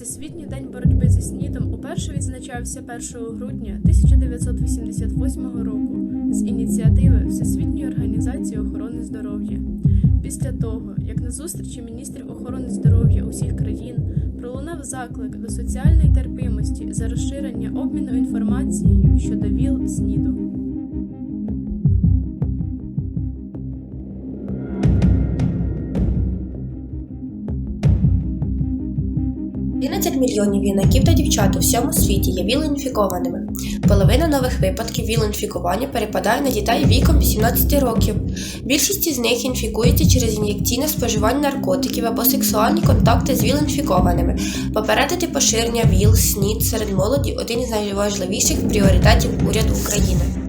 Всесвітній день боротьби зі СНІДом уперше відзначався 1 грудня 1988 року з ініціативи Всесвітньої організації охорони здоров'я. Після того, як на зустрічі міністрів охорони здоров'я усіх країн пролунав заклик до соціальної терпимості за розширення обміну інформацією щодо ВІЛ СНІДу. 11 мільйонів юнаків та дівчат у всьому світі є віл-інфікованими. Половина нових випадків віл-інфікування перепадає на дітей віком 18 років. Більшість із них інфікуються через ін'єкційне споживання наркотиків або сексуальні контакти з віл-інфікованими. Попередити поширення ВІЛ, СНІД серед молоді один із найважливіших пріоритетів уряду України.